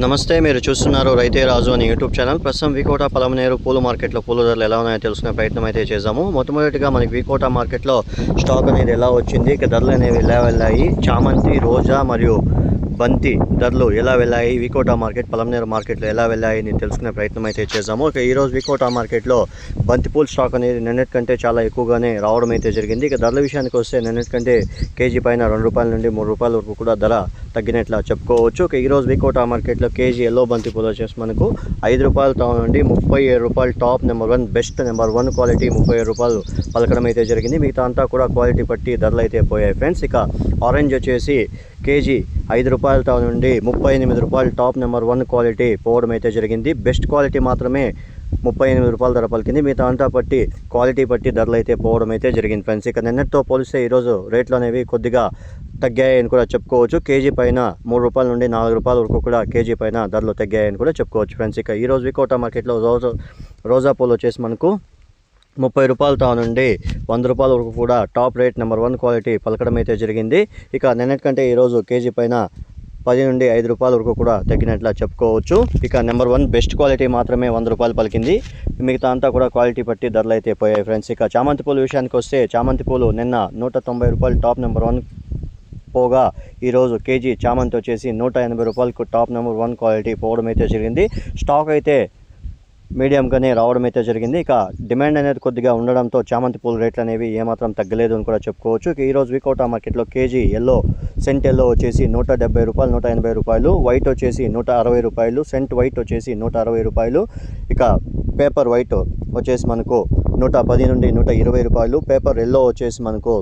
నమస్తే మీరు చూస్తున్నారు రైతే రాజు అని యూట్యూబ్ ఛానల్. ప్రస్తుతం వికోట పలమనేరు పూల మార్కెట్లో పూల ధరలు ఎలా ఉన్నాయో తెలుసుకునే ప్రయత్నం అయితే చేసాము మొట్టమొదటిగా మనకి వికోట మార్కెట్లో స్టాక్ అనేది ఎలా వచ్చింది ఇక ధరలు అనేవి ఎలా వెళ్ళాయి చామంతి రోజా మరియు బంతి ధరలు ఎలా వెళ్ళాయి వికోట మార్కెట్ పలమనేరు మార్కెట్లో ఎలా వెళ్ళాయి అని తెలుసుకునే ప్రయత్నం అయితే చేసాము ఇక ఈరోజు వికోట మార్కెట్లో బంతిపూల స్టాక్ అనేది నిన్నటి కంటే చాలా ఎక్కువగానే రావడం అయితే జరిగింది. ఇక ధరల విషయానికి వస్తే నిన్నటికంటే కేజీ పైన రెండు రూపాయల నుండి మూడు రూపాయల వరకు కూడా ధర తగ్గినట్లు చెప్పుకోవచ్చు. ఈరోజు వికోటా మార్కెట్లో కేజీ ఎల్లో బంతి పూలు వచ్చేసి మనకు ఐదు రూపాయలు నుండి ముప్పై ఏడు రూపాయలు top number one best number one quality ముప్పై ఏడు రూపాయలు పలకడం అయితే జరిగింది. మిగతా అంతా కూడా క్వాలిటీ బట్టి ధరలు అయితే పోయాయి ఫ్రెండ్స్ ఇక ఆరెంజ్ వచ్చేసి కేజీ ఐదు రూపాయల నుండి ముప్పై ఎనిమిది రూపాయలు టాప్ నెంబర్ వన్ క్వాలిటీ పోవడం అయితే జరిగింది. బెస్ట్ క్వాలిటీ మాత్రమే ముప్పై ఎనిమిది రూపాయల ధర పలికింది. మిగతా అంతా పట్టి క్వాలిటీ బట్టి ధరలు అయితే పోవడం అయితే జరిగింది ఫ్రెండ్స్ ఇక నిన్నటితో పోలిస్తే ఈరోజు రేట్లు అనేవి కొద్దిగా తగ్గాయని కూడా చెప్పుకోవచ్చు. కేజీ పైన మూడు రూపాయల నుండి నాలుగు రూపాయల వరకు కూడా కేజీ పైన ధరలు తగ్గాయని కూడా చెప్పుకోవచ్చు ఫ్రెండ్స్. ఇక ఈరోజు వికోట మార్కెట్లో రోజా రోజా పూలు వచ్చేసి మనకు ముప్పై రూపాయలతో నుండి వంద రూపాయల వరకు కూడా top rate number one quality పలకడం అయితే జరిగింది. ఇక నిన్నటికంటే ఈరోజు కేజీ పైన పది నుండి ఐదు రూపాయల వరకు కూడా తగ్గినట్లు చెప్పుకోవచ్చు. ఇక నెంబర్ వన్ బెస్ట్ క్వాలిటీ మాత్రమే వంద రూపాయలు పలికింది. మిగతా అంతా కూడా క్వాలిటీ బట్టి ధరలు అయితే పోయాయి ఫ్రెండ్స్. ఇక చామంతి పూల విషయానికి వస్తే చామంతి పూలు నిన్న నూట తొంభై రూపాయలు టాప్ నెంబర్ వన్ పోగా ఈరోజు కేజీ చామంతి వచ్చేసి నూట ఎనభై రూపాయలకు టాప్ నెంబర్ వన్ క్వాలిటీ పోవడం అయితే జరిగింది. స్టాక్ అయితే మీడియంగానే రావడం అయితే జరిగింది. ఇక డిమాండ్ అనేది కొద్దిగా ఉండడంతో చామంతి పూల రేట్లు అనేవి ఏమాత్రం తగ్గలేదు అని కూడా చెప్పుకోవచ్చు. ఈరోజు వికోటా మార్కెట్లో కేజీ ఎల్లో సెంట్ ఎల్లో వచ్చేసి నూట డెబ్బై రూపాయలు నూట ఎనభై రూపాయలు. వైట్ వచ్చేసి నూట అరవై రూపాయలు సెంట్ వైట్ వచ్చేసి నూట అరవై రూపాయలు. ఇక పేపర్ వైట్ వచ్చేసి మనకు నూట పది నుండి నూట ఇరవై రూపాయలు. పేపర్ ఎల్లో వచ్చేసి మనకు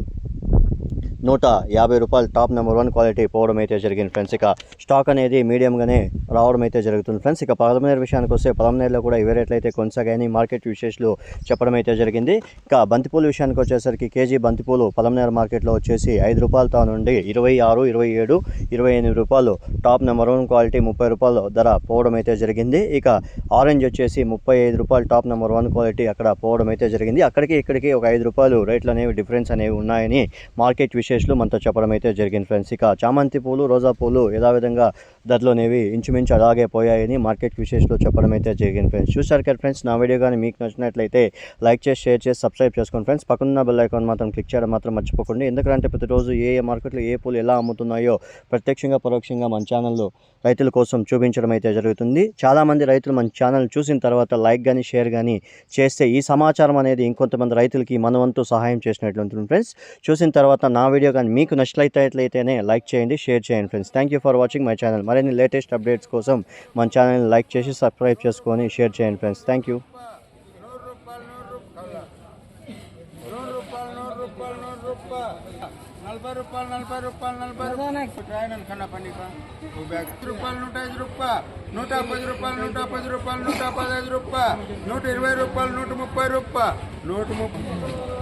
నూట యాభై రూపాయలు టాప్ నెంబర్ వన్ క్వాలిటీ పోవడం అయితే జరిగింది ఫ్రెండ్స్. ఇక స్టాక్ అనేది మీడియంగానే రావడం అయితే జరుగుతుంది ఫ్రెండ్స్. ఇక పలమనేరు విషయానికి వస్తే పలమనేరులో కూడా ఇవే రేట్లు అయితే కొనసాగాయని మార్కెట్ విశేషాలు చెప్పడం అయితే జరిగింది. ఇక బంతిపూల విషయానికి వచ్చేసరికి కేజీ బంతిపూలు పలమనేరు మార్కెట్లో వచ్చేసి ఐదు రూపాయలతో నుండి ఇరవై ఆరు ఇరవై ఏడు ఇరవై ఎనిమిది రూపాయలు టాప్ నెంబర్ వన్ క్వాలిటీ ముప్పై రూపాయలు ధర పోవడం అయితే జరిగింది. ఇక ఆరెంజ్ వచ్చేసి ముప్పై ఐదు రూపాయలు టాప్ నెంబర్ వన్ క్వాలిటీ అక్కడ పోవడం అయితే జరిగింది. అక్కడికి ఇక్కడికి ఒక ఐదు రూపాయలు రేట్లు అనేవి డిఫరెన్స్ అనేవి ఉన్నాయని మార్కెట్ విషయం విశేషాలు మనతో చెప్పడం అయితే జరిగింది ఫ్రెండ్స్. ఇక చామంతి పూలు రోజా పూలు యథావిధంగా ధరలు అనేవి ఇంచుమించు అలాగే పోయాయని మార్కెట్ విశేషాలు చెప్పడం అయితే జరిగింది ఫ్రెండ్స్. చూసారు కదా ఫ్రెండ్స్ నా వీడియో కానీ మీకు నచ్చినట్లయితే లైక్ చేసి షేర్ చేసి సబ్స్క్రైబ్ చేసుకోండి ఫ్రెండ్స్. పక్కన బెల్ ఐకాన్ మాత్రం క్లిక్ చేయడం మాత్రం మర్చిపోకండి. ఎందుకంటే ప్రతిరోజు ఏ ఏ మార్కెట్లో ఏ పూలు ఎలా అమ్ముతున్నాయో ప్రత్యక్షంగా పరోక్షంగా మన ఛానల్లో రైతుల కోసం చూపించడం అయితే జరుగుతుంది. చాలామంది రైతులు మన ఛానల్ చూసిన తర్వాత లైక్ కానీ షేర్ కానీ చేస్తే ఈ సమాచారం అనేది ఇంకొంతమంది రైతులకి మనవంతు సహాయం చేసినట్లు ఉంటుంది ఫ్రెండ్స్. చూసిన తర్వాత నా వీడియో కానీ మీకు నచ్చినట్లయితేనే లైక్ చేయండి షేర్ చేయండి friends. Thank you for watching my channel. మరిన్ని లేటెస్ట్ అప్డేట్స్ కోసం మన ఛానల్ని లైక్ చేసి సబ్స్క్రైబ్ చేసుకొని షేర్ చేయండి ఫ్రెండ్స్ థ్యాంక్ యూ రూపాయలు నలభై రూపాయలు నలభై రూపాయలు నలభై రూపాయలు కన్నా పని రూపాయలు నూట ఐదు రూపాయలు నూట పది రూపాయలు నూట పది రూపాయలు నూట పదహైదు రూపాయలు నూట ఇరవై రూపాయలు నూట ముప్పై రూపాయలు నూట ముప్పై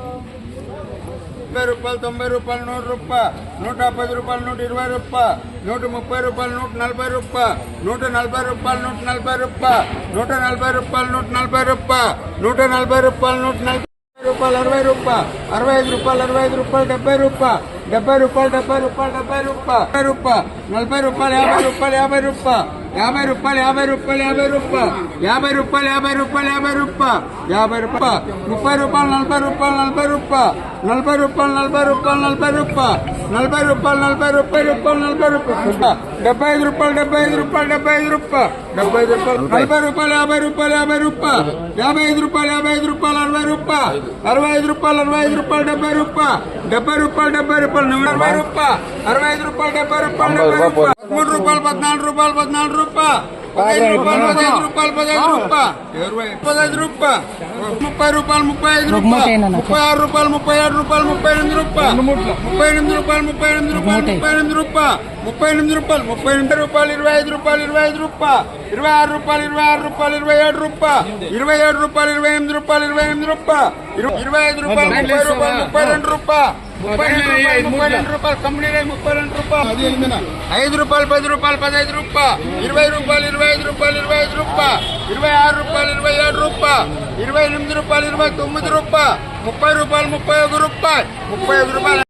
ముప్పై రూపాయలు తొంభై రూపాయలు నూరు రూపాయ నూట పది రూపాయలు నూట ఇరవై రూపాయ నూట ముప్పై రూపాయలు నూట నలభై రూపాయ నూట నలభై రూపాయలు నూట నలభై రూపాయ నూట నలభై రూపాయలు నూట నలభై రూపాయ నూట నలభై రూపాయలు నూట నలభై రూపాయలు అరవై రూపాయ అరవై ఐదు రూపాయలు అరవై ఐదు రూపాయలు డెబ్బై రూపాయ డెబ్బై రూపాయలు డెబ్బై రూపాయలు డెబ్బై రూపాయ రూపాయ నలభై రూపాయలు యాభై రూపాయలు యాభై రూపాయ యాభై రూపాయలు యాభై రూపాయలు యాభై రూపాయలు. యాభై రూపాయలు యాభై రూపాయలు యాభై రూపాయలు. యాభై రూపాయలు. ముప్పై రూపాయలు నలభై రూపాయలు నలభై రూపాయలు. నలభై రూపాయలు నలభై రూపాయలు నలభై రూపాయలు. నలభై రూపాయలు నలభై రూపాయలు రూపాయలు నలభై రూపాయలు. డెబ్బై ఐదు రూపాయలు డెబ్బై ఐదు రూపాయలు డెబ్బై ఐదు రూపాయలు. డెబ్బై రూపాయలు నలభై. రూపాయలు యాభై రూపాయలు యాభై రూపాయలు. యాభై ఐదు రూపాయలు యాభై ఐదు రూపాయలు అరవై రూపాయలు. అరవై ఐదు రూపాయలు అరవై ఐదు రూపాయలు డెబ్బై రూపాయలు. డెబ్బై రూపాయలు డెబ్బై రూపాయలు అరవై రూపాయలు. అరవై ఐదు రూపాయలు డెబ్బై రూపాయలు డెబ్బై రూపాయలు మూడు రూపాయలు పద్నాలుగు రూపాయలు పద్నాలుగు రూపాయలు. పదహైదు రూపాయలు పదహైదు రూపాయలు పదహైదు రూపాయలు. పదహైదు రూపాయలు. ముప్పై రూపాయలు ముప్పై ఐదు రూపాయలు. ముప్పై ఆరు రూపాయలు ముప్పై ఆరు రూపాయలు ముప్పై ఎనిమిది రూపాయలు. ముప్పై ఎనిమిది రూపాయలు ముప్పై ఎనిమిది రూపాయలు ముప్పై ఎనిమిది రూపాయలు. ముప్పై ఎనిమిది రూపాయలు ముప్పై ఎనిమిది రూపాయలు ఇరవై ఐదు రూపాయలు ఇరవై ఐదు రూపాయలు. ఇరవై ఆరు రూపాయలు ఇరవై ఆరు రూపాయలు ఇరవై ఏడు రూపాయలు. ఇరవై ఏడు రూపాయలు ఇరవై ఎనిమిది రూపాయలు ఇరవై ఎనిమిది రూపాయలు. ఇరవై ఐదు రూపాయలు ముప్పై రూపాయలు ముప్పై రెండు రూపాయలు. ఐదు రూపాయలు పది రూపాయలు పదహైదు రూపాయలు ఇరవై రూపాయలు ఇరవై ఐదు రూపాయలు ఇరవై ఐదు రూపాయలు ఇరవై ఆరు రూపాయలు ఇరవై ఏడు రూపాయలు ఇరవై ఎనిమిది రూపాయలు ఇరవై తొమ్మిది రూపాయలు ముప్పై రూపాయలు ముప్పై ఒక రూపాయలు. ముప్పై ఐదు రూపాయలు.